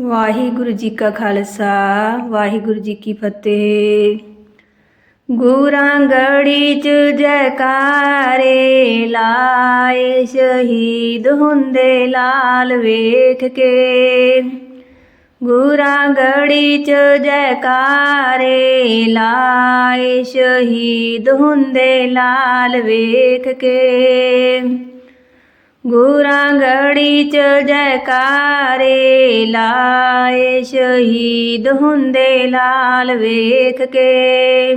ਵਾਹਿਗੁਰੂ ਜੀ ਕਾ ਖਾਲਸਾ, ਵਾਹਿਗੁਰੂ ਜੀ ਕੀ ਫਤਿਹ। ਗੁਰਾਂ ਗੜੀ ਚ ਜੈਕਾਰੇ ਲਾਏ, ਸ਼ਹੀਦ ਹੁੰਦੇ ਲਾਲ ਵੇਖ ਕੇ। ਗੁਰਾਂ ਗੜੀ ਚ ਜੈਕਾਰੇ ਲਾਏ, ਸ਼ਹੀਦ ਹੁੰਦੇ ਲਾਲ ਵੇਖ ਕੇ। ਗੁਰਾਂਗੜੀ ਚ ਜੈਕਾਰੇ ਲਾਏ, ਸ਼ਹੀਦ ਹੁੰਦੇ ਲਾਲ ਵੇਖ ਕੇ।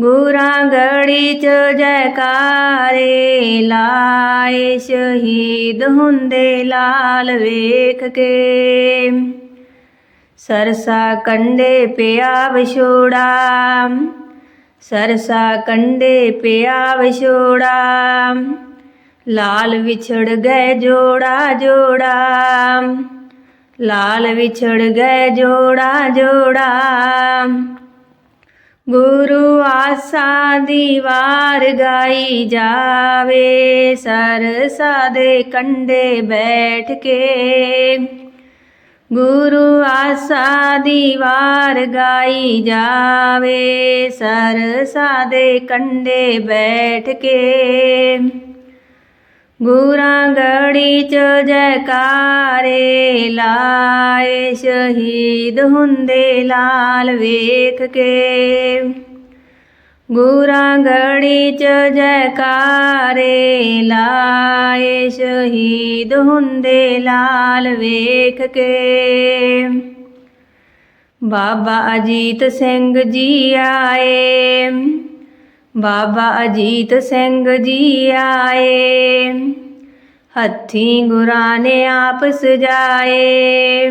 ਗੁਰਾਂਗੜੀ ਚ ਜੈਕਾਰੇ ਲਾਏ, ਸ਼ਹੀਦ ਹੁੰਦੇ ਲਾਲ ਵੇਖ ਕੇ। ਸਰਸਾ ਕੰਡੇ ਪਿਆ ਵਿਛੋੜਾ, ਸਰਸਾ ਕੰਡੇ ਪਿਆ ਵਿਛੋੜਾ। ਲਾਲ ਵਿਛੜ ਗਏ ਜੋੜਾ ਜੋੜਾ। ਲਾਲ ਵਿਛੜ ਗਏ ਜੋੜਾ ਜੋੜਾ। ਗੁਰੂ ਆਸਾ ਦੀ ਵਾਰ ਗਾਈ ਜਾਵੇ, ਸਰਸਾ ਦੇ ਕੰਡੇ ਬੈਠ ਕੇ। ਗੁਰੂ ਆਸਾ ਦੀ ਵਾਰ ਗਾਈ ਜਾਵੇ, ਸਰਸਾ ਦੇ ਕੰਡੇ ਬੈਠ ਕੇ। ਗੁਰਾਂ ਗੜੀ ਚ ਜੈਕਾਰੇ ਲਾਏ, ਸ਼ਹੀਦ ਹੁੰਦੇ ਲਾਲ ਵੇਖ ਕੇ। ਗੁਰਾਂ ਗੜੀ ਚ ਜੈਕਾਰੇ ਲਾਏ, ਸ਼ਹੀਦ ਹੁੰਦੇ ਲਾਲ ਵੇਖ ਕੇ। ਬਾਬਾ ਅਜੀਤ ਸਿੰਘ ਜੀ ਆਏ। ਬਾਬਾ ਅਜੀਤ ਸਿੰਘ ਜੀ ਆਏ। ਹੱਥੀ ਗੁਰਾਂ ਨੇ ਆਪ ਸਜਾਏ।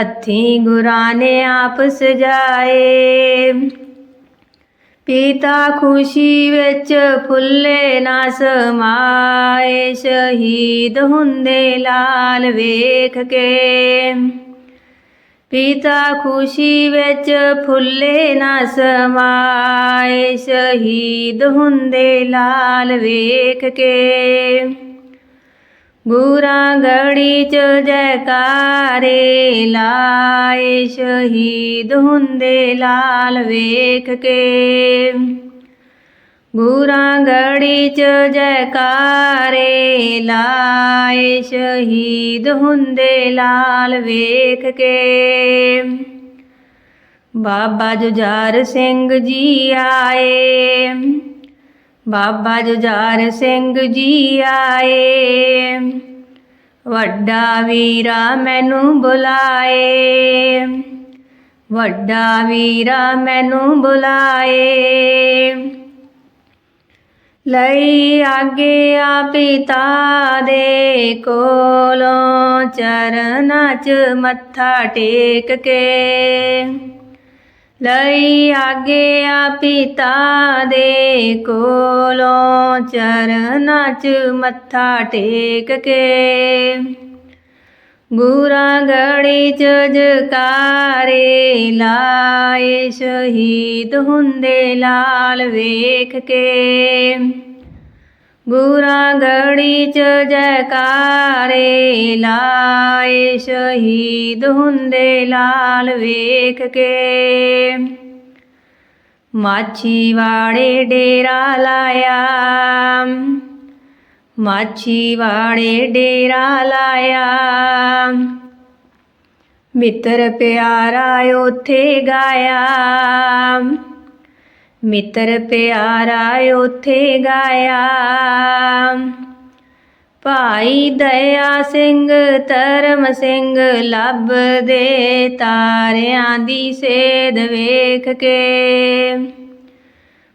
ਹੱਥੀ ਗੁਰਾਂ ਨੇ ਆਪ ਸਜਾਏ। ਪਿਤਾ ਖੁਸ਼ੀ ਵਿੱਚ ਫੁੱਲੇ ਨਾ ਸਮਾਏ। ਸ਼ਹੀਦ ਹੁੰਦੇ ਲਾਲ ਵੇਖ ਕੇ। ਪਿਤਾ ਖੁਸ਼ੀ ਵਿੱਚ ਫੁੱਲੇ ਨਾ ਸਮਾਏ, ਸ਼ਹੀਦ ਹੁੰਦੇ ਲਾਲ ਵੇਖ ਕੇ। ਗੁਰਾਂ ਗੜੀ ਚ ਜੈਕਾਰੇ ਲਾਏ, ਸ਼ਹੀਦ ਹੁੰਦੇ ਲਾਲ ਵੇਖ ਕੇ। ਗੁਰਾਂਗੜੀ ਚ ਜੈਕਾਰੇ ਲਾਏ, ਸ਼ਹੀਦ ਹੁੰਦੇ ਲਾਲ ਵੇਖ ਕੇ। ਬਾਬਾ ਜੁਝਾਰ ਸਿੰਘ ਜੀ ਆਏ, ਬਾਬਾ ਜੁਝਾਰ ਸਿੰਘ ਜੀ ਆਏ। ਵੱਡਾ ਵੀਰਾ ਮੈਨੂੰ ਬੁਲਾਏ, ਵੱਡਾ ਵੀਰਾ ਮੈਨੂੰ ਬੁਲਾਏ। ਲਈ ਆਗੇ ਪਿਤਾ ਦੇ ਕੋਲੋਂ ਚਰਨਾਂ 'ਚ ਮੱਥਾ ਟੇਕ ਕੇ। ਲਈ ਆਗੇ ਪਿਤਾ ਦੇ ਕੋਲੋਂ ਚਰਨਾਂ 'ਚ ਮੱਥਾ ਟੇਕ ਕੇ। ਗੁਰਾਂ ਗੜੀ ਚ ਜਕਾਰੇ ਲਾਏ, ਸ਼ਹੀਦ ਹੁੰਦੇ ਲਾਲ ਵੇਖ ਕੇ। ਗੁਰਾਂ ਗੜੀ ਚ ਜਕਾਰੇ ਲਾਏ, ਸ਼ਹੀਦ ਹੁੰਦੇ ਲਾਲ ਵੇਖ ਕੇ। ਮਾਛੀ ਵਾੜੇ ਡੇਰਾ ਲਾਇਆ। ਮਾਛੀ ਵਾੜੇ ਡੇਰਾ ਲਾਇਆ। ਮਿੱਤਰ ਪਿਆਰਾ ਉਥੇ ਗਾਇਆ। ਮਿੱਤਰ ਪਿਆਰਾ ਉਥੇ ਗਾਇਆ। ਭਾਈ ਦਇਆ ਸਿੰਘ, ਧਰਮ ਸਿੰਘ ਲੱਭਦੇ ਤਾਰਿਆਂ ਦੀ ਸੇਧ ਵੇਖ ਕੇ।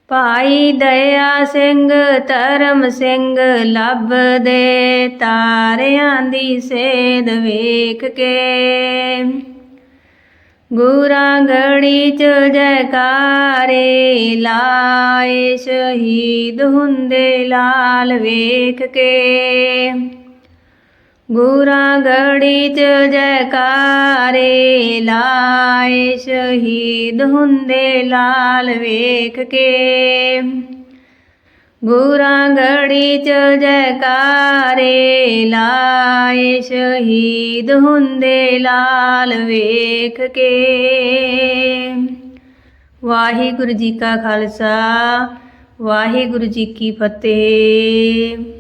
ਭਾਈ ਦਇਆ ਸਿੰਘ, ਧਰਮ ਸਿੰਘ ਲੱਭਦੇ ਤਾਰਿਆਂ ਦੀ ਸੇਧ ਵੇਖ ਕੇ। ਗੁਰਾਂ ਗੜੀ ਚ ਜੈਕਾਰੇ ਲਾਏ, ਸ਼ਹੀਦ ਹੁੰਦੇ ਲਾਲ ਵੇਖ ਕੇ। ਗੁਰਾਂ ਗੜੀ ਚ ਜੈਕਾਰੇ ਲਾਏ, ਸ਼ਹੀਦ ਹੁੰਦੇ ਲਾਲ ਵੇਖ ਕੇ। ਗੁਰਾਂ ਗੜੀ ਚ ਜੈਕਾਰੇ ਲਾਏ, ਸ਼ਹੀਦ ਹੁੰਦੇ ਲਾਲ ਵੇਖ ਕੇ। ਵਾਹਿਗੁਰੂ ਜੀ ਕਾ ਖਾਲਸਾ, ਵਾਹਿਗੁਰੂ ਜੀ ਕੀ ਫਤਿਹ।